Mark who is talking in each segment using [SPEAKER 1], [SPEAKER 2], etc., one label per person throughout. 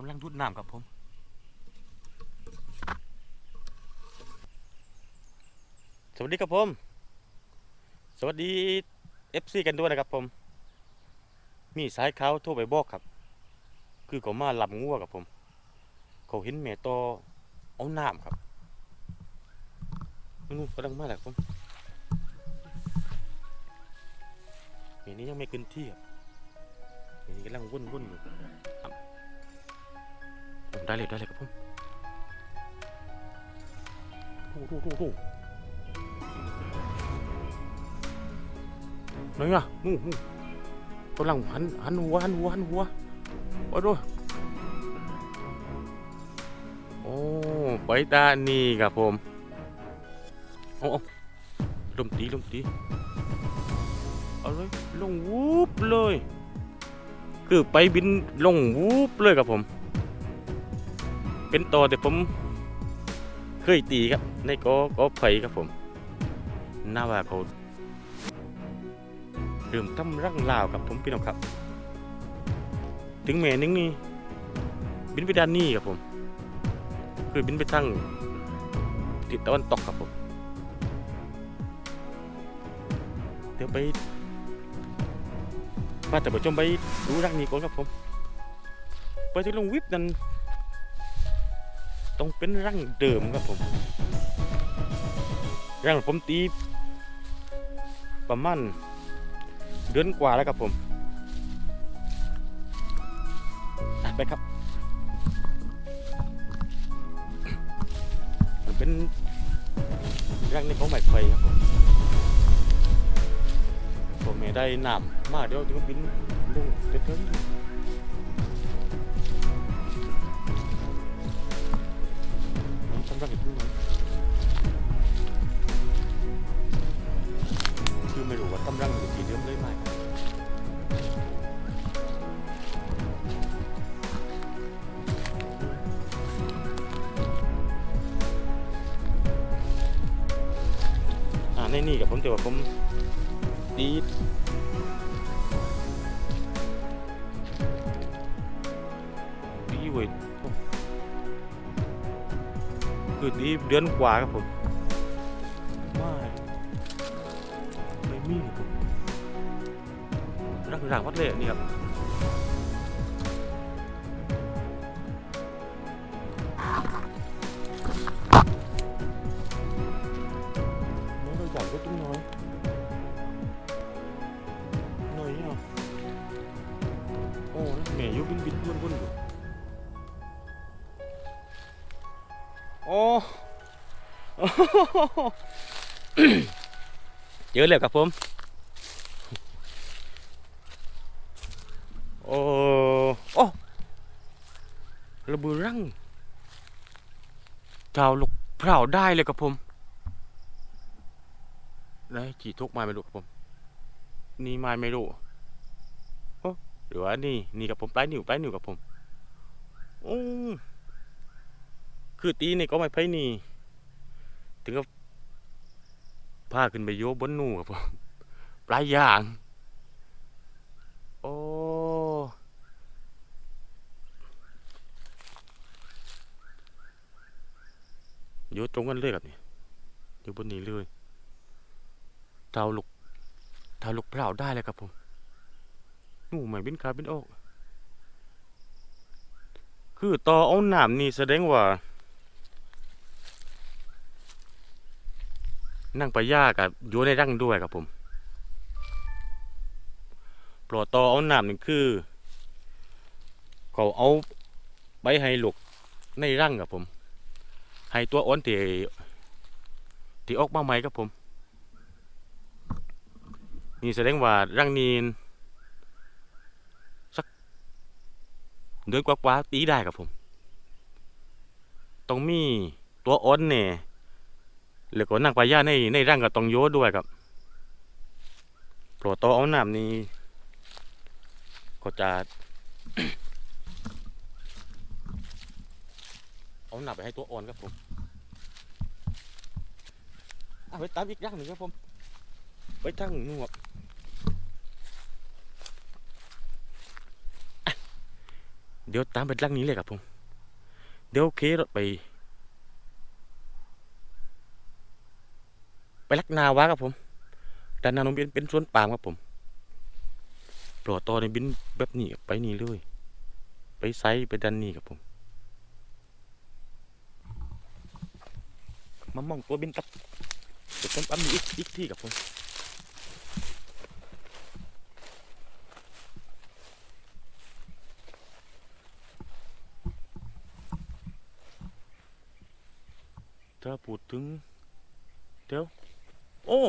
[SPEAKER 1] กำลังรุดน้ำครับผม สวัสดีครับผม สวัสดี FC กันด้วยนะครับผม มีสายเขาโทรไปบอกครับ คือเขามาหลับงัวกับผม เขาเห็นแม่ตอเอาน้ำครับนู่นกำลังมาแล้วครับผมเห็นนี้ยังไม่ขึ้นที่ครับเห็นนี้กำลังวุ่นวุ่นอยู่ ผมได้เลยได้เลยครับผมดูดูดูดูไหนอะนู่นนู่นกำลังหันหันหัวหันหัวหันหัวโอ้ดูโอ้ไปด้านนี้ครับผมโอ้โอ้ลมตีลมตีเอาเลยลงวูบเลย คือไปบินลงวูบเลยครับผม เป็นตัวแต่ผมเคยตีครับ ในกอกอไผ่ครับผมน่าว่าเขาเริ่มทำรังลาวครับผมพี่น้องครับ ถึงแม่นึงนี่บินไปด้านนี้ครับผม คือบินไปทางทิศตะวันตกครับผม เดี๋ยวไปพาแต่ผู้ชมไปดูรังนี้ก่อนครับผม ไปที่ลงวิบนั้น ต้องเป็นรังเดิมครับผมรังผมตีประมาณเดือนกว่าแล้วครับผมไปครับ มันเป็นรังในของไม้ไฟครับผมผมไม่ได้นำมาเดี๋ยวจะบินลงเถิงน้ำสำรักอีกทุกหน่อยคือไม่รู้ว่าตำรังอยู่ที่เดิมเลยไหมอ่าในนี่กับผมแต่ว่าผม คือตีเดือนกว่าครับผมไม่ไม่มีครับผมรักหลังวัดเลยอันนี่ครับน้อยเราอยากก็ต้องน้อยหน่อยอะโอ้ยแม่อยุบินบินบนบนอยู่ โอ้เจอแล้วครับผม โอ้โอ้ระเบือรังเจ้าลูกเผาได้เลยครับผมได้กี่ทุกไม้ไม่รู้ครับผม นี่ไม้ไม่รู้โอ้หรือว่านี่นี่กับผมปลายนิ้วปลายนิ้วกับผมโอ้ คือตีนี่ก็ไม่ไพ่นี่ ถึงกับพาขึ้นไปโยบบนหนูครับผมปลายยาง โอ้โยตรงกันเลยครับนี่อยู่บนนี้เลยเท้าลูกถ้าลูกเปล่าได้เลยครับผมหนูไม่บินขาบินออก คือต่อเอาน้ำนี่แสดงว่า นั่งปลาย่ากับอยู่ในรังด้วยครับผมปลอตอเอาน้ำนี่คือ เขาเอาไปให้ลูกในรังครับผมให้ตัวอ้นที่ที่ออกมาใหม่ครับผม นี่แสดงว่ารังนีนสักเดือนกว่าๆตีได้ครับผมต้องมีตัวอ้นเนี่ย แล้วก็นั่งปลาย่าในในร่างก็ต้องโยด้วยครับโปรโตเอาน้ำนี้ก็จะเอาหนับไปให้ตัวอ่อนครับผมเอาไปตามอีกร่างหนึ่งครับผมไปทางนู่นครับอะเดี๋ยวตามไปลักนี้เลยครับผม เดี๋ยวเครถไป ไปลักนาวะครับผมด้านนานมเป็นเป็นสวนปาล์มครับผมปลอดต่อในบินแบบนี้ไปนี่เลย ไปไซส์ไปดันนี่ครับผมมามองตัวบินตับเดี๋ยวผมปั๊มอีกอีกที่ครับผมถ้าพูดถึงเดี๋ยว โอ้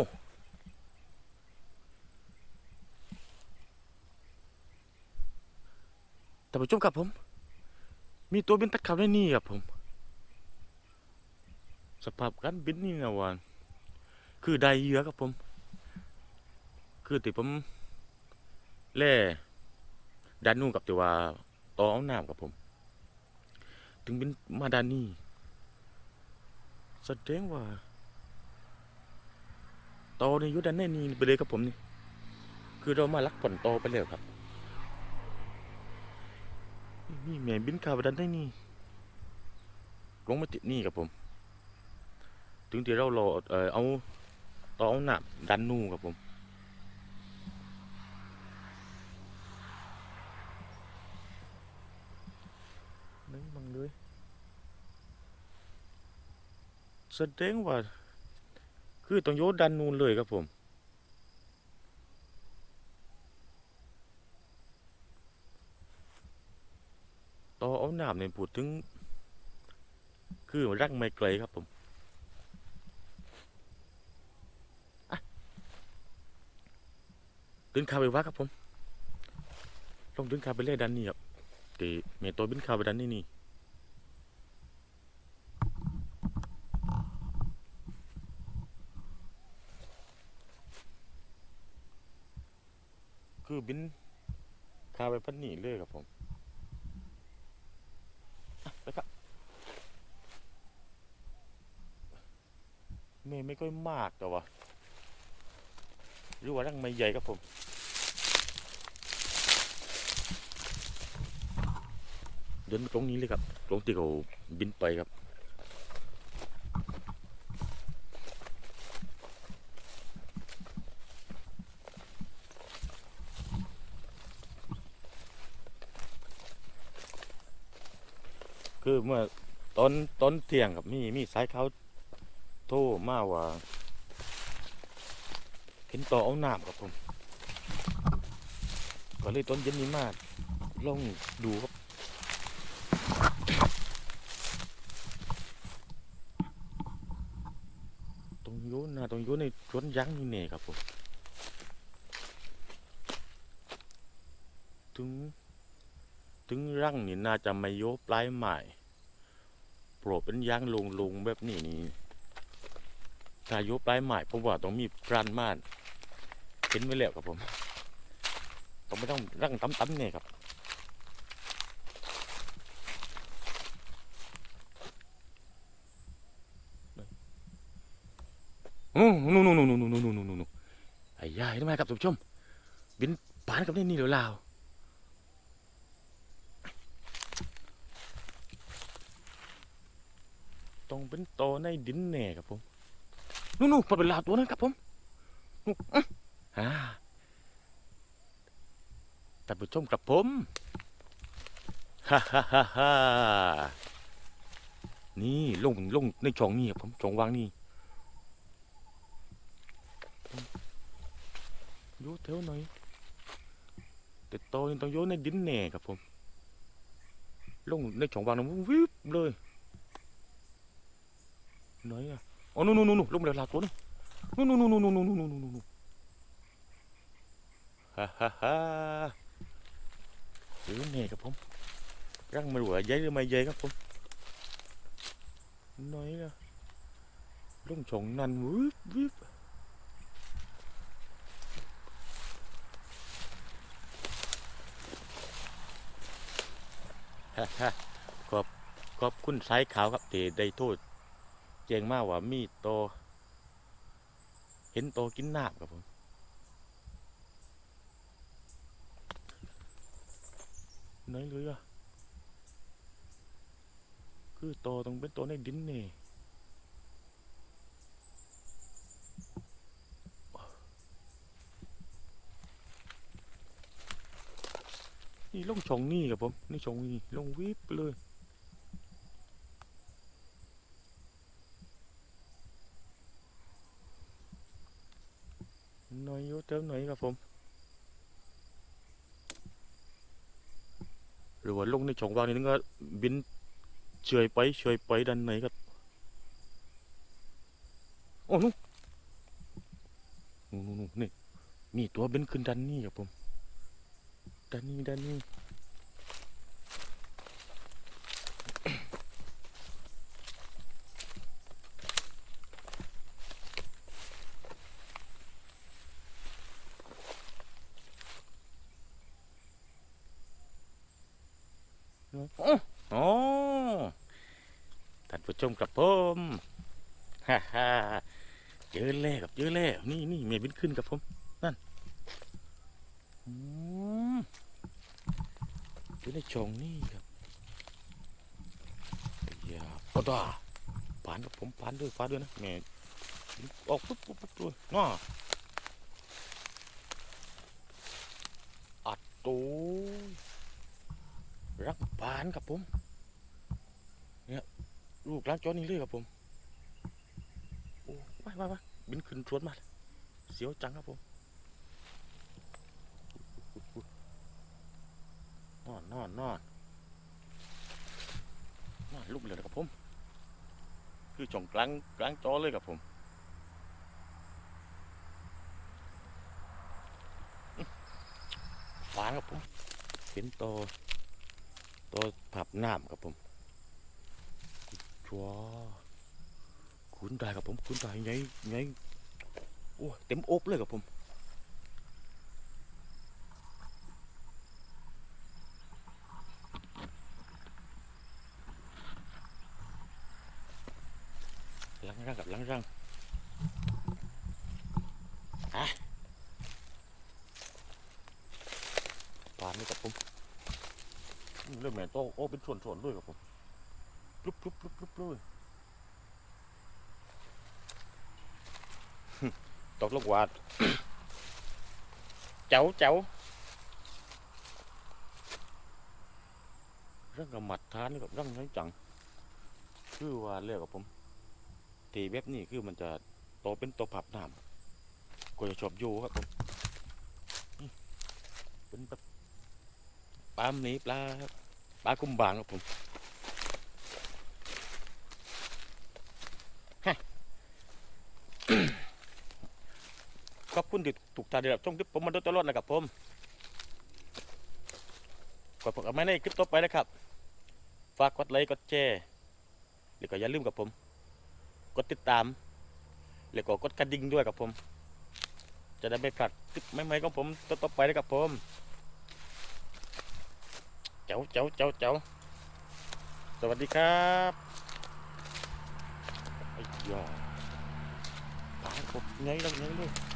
[SPEAKER 1] แต่ผู้ชมครับผม มีตัวบินตัดเขาได้นี่ครับผม สภาพการบินนี่นะวานคือได้เยื่อครับผม คือติผมแล่ด้านนู้นกับที่ว่าต่อเอาหน้ำกับผม ถึงบินมาด้านนี้แสดงว่า ตอนี่อยู่ด้านในนี่ไปเลยครับผมนี่ คือเรามาลักผลตอไปแล้วครับ นี่แม่บินข่าวไปด้านในนี่ ลงมาติดนี่ครับผม ถึงที่เรารอเออเอาตอเอาหนับดันนู่ครับผมนึงบังเลยแสดงว่า คือต้องโยนดันนูนเลยครับผม ต่อเอาน้ำเนี่ยพูดถึง คือรักไม่ไกลครับผมดึงขาไปว่าครับผมลองดึงขาไปเล่ดันนี่ครับตีเมตัวบินขาไปดันนี่นี่ อบินคาไปพันหนีเลยครับผมไปครับเมย์ไม่ค่อยมากแต่ว่าหรือว่ารังไม่ใหญ่ครับผมเดินตรงนี้เลยครับ ตรงที่เขาบินไปครับ คือเมื่อตอนตอนเที่ยงครับมีมีสายเขาโทรมาว่าเห็นต่อเอาน้ำครับผมก็เลยตอนเย็นนี้มากลองดูครับตรงโยนนะตรงโยนในสวนยางนี่เน่ครับผมถึง ถึงรังนี่น่าจะไม่โยปลายใหม่โปรดเป็นยางลงลงๆแบบนี้นี่ถ้าโยปลายใหม่ผมว่าต้องมีพรานม่านเห็นไว้แล้วครับผมต้องไม่ต้องรังตั้มๆเนี่ยครับโอ้นู่นนู่นนู่นนู่นนู่นนู่นนู่นไอ้ยายทำไมครับท่านผู้ชมบินปานกับนี่นี่เหลวๆต้อง เป็นโตในดินแน่ครับผมนู่นๆพอเป็นลาวตัวนั้นครับผมนู่นอื้ออ่าแต่านผู้ชมกับผมฮ่าฮ่าฮ่าฮ่านี่ลงลงในช่องนี้ครับผมช่องวางนี่โยนเท่าหน่อยแต่โตนี่ต้องโยนในดินแน่ครับผมลงในช่องวางนั้นวิบเลย ไหนอะอ๋อนู่นนู่นนู่นลูกเรือหลากตัวนึงนู่นนู่นนู่นนู่นนู่นนู่นนู่นฮ่าฮ่าฮ่าเฮ้ยเนี่ยครับผมร่างมันหัวใหญ่หรือไม่ใหญ่ครับผมน้อยนะลุงชงนันวิบวิบฮ่าฮ่าขอบขอบคุณสายขาวครับที่ได้โทษ แจ้งมาว่ามีโต เห็นโตกินน้ำครับผมไหนเลยอะคือโตต้องเป็นโตในดินนี่นี่ลงชงนี่ครับผม นี่ชงนี่ลงวิบเลย น่อยอยู่เติมหน่อยครับผมหรือว่าลงในช่องว่างนี่นึงก็บินเฉยไปเฉยไปดันไหนครับโอ้นู่นนู่นนู่นนี่นี่ตัวบินขึ้นดันนี่ครับผมดันนี่ดันนี่อ๋อท่านผู้ ชมครับผมฮ่าฮ่าเจอแล้วครับเจอแล้วนี่นี่เมียบินขึ้นกับผมนั่นอืมอยู่ในช่องนี่ครับอย่าปะดาปานกับผมปานด้วยปาด้วยนะแม่ออกปุ๊บปุ๊บปุ๊บด้วยน่าอัดตูรักปานกับผม ลูกล้างจอนี่เลยครับผมโอ้ไปไปไปบินขึ้นชวนมาเสียวจังครับผมนอนนอนนอนนอนลุกเลยครับผม คือจ่องกลางกลางจอเลยครับผมอื้อฟานครับผมเป็นโตวตัวผับน้ำครับผม ชัวคุณได้ครับผมคุณได้ไงไงโอ้ยเต็มอกเลยครับผมลังรังกับลังรังอะปานนี่ครับผมเริ่มแม่โตโอ้เป็นส่วนๆด้วยครับผม ลุบปลุบปลุบปลุบเลยตกลูกวาด เจ้าเจ้าเรื่องกับหมัดท้านี่กับเรื่องน้อยจัง คือว่าเรียกกับผมตีแบบนี้คือมันจะโตเป็นตัวผับน้ำก็จะชอบอยู่ครับผมเป็นแบบปลาหนีปลาปลากุ้มบางครับผม ขอบคุณที่ถูกตาเดียวช่องคลิปผมมาโดยตลอดนะครับผมกดผมเอาไว้ในคลิปต่อไปนะครับ ฝากกดไลค์กดแชร์แล้วก็อย่าลืมกับผม กดติดตามแล้วก็กดกระดิ่งด้วยกับผม จะได้ไม่พลาดคลิปใหม่ๆของผมต่อๆไปนะครับผมเจ้าเจ้าเจ้าเจ้าสวัสดีครับไอ้ยาตายผมไงแล้วไงเลย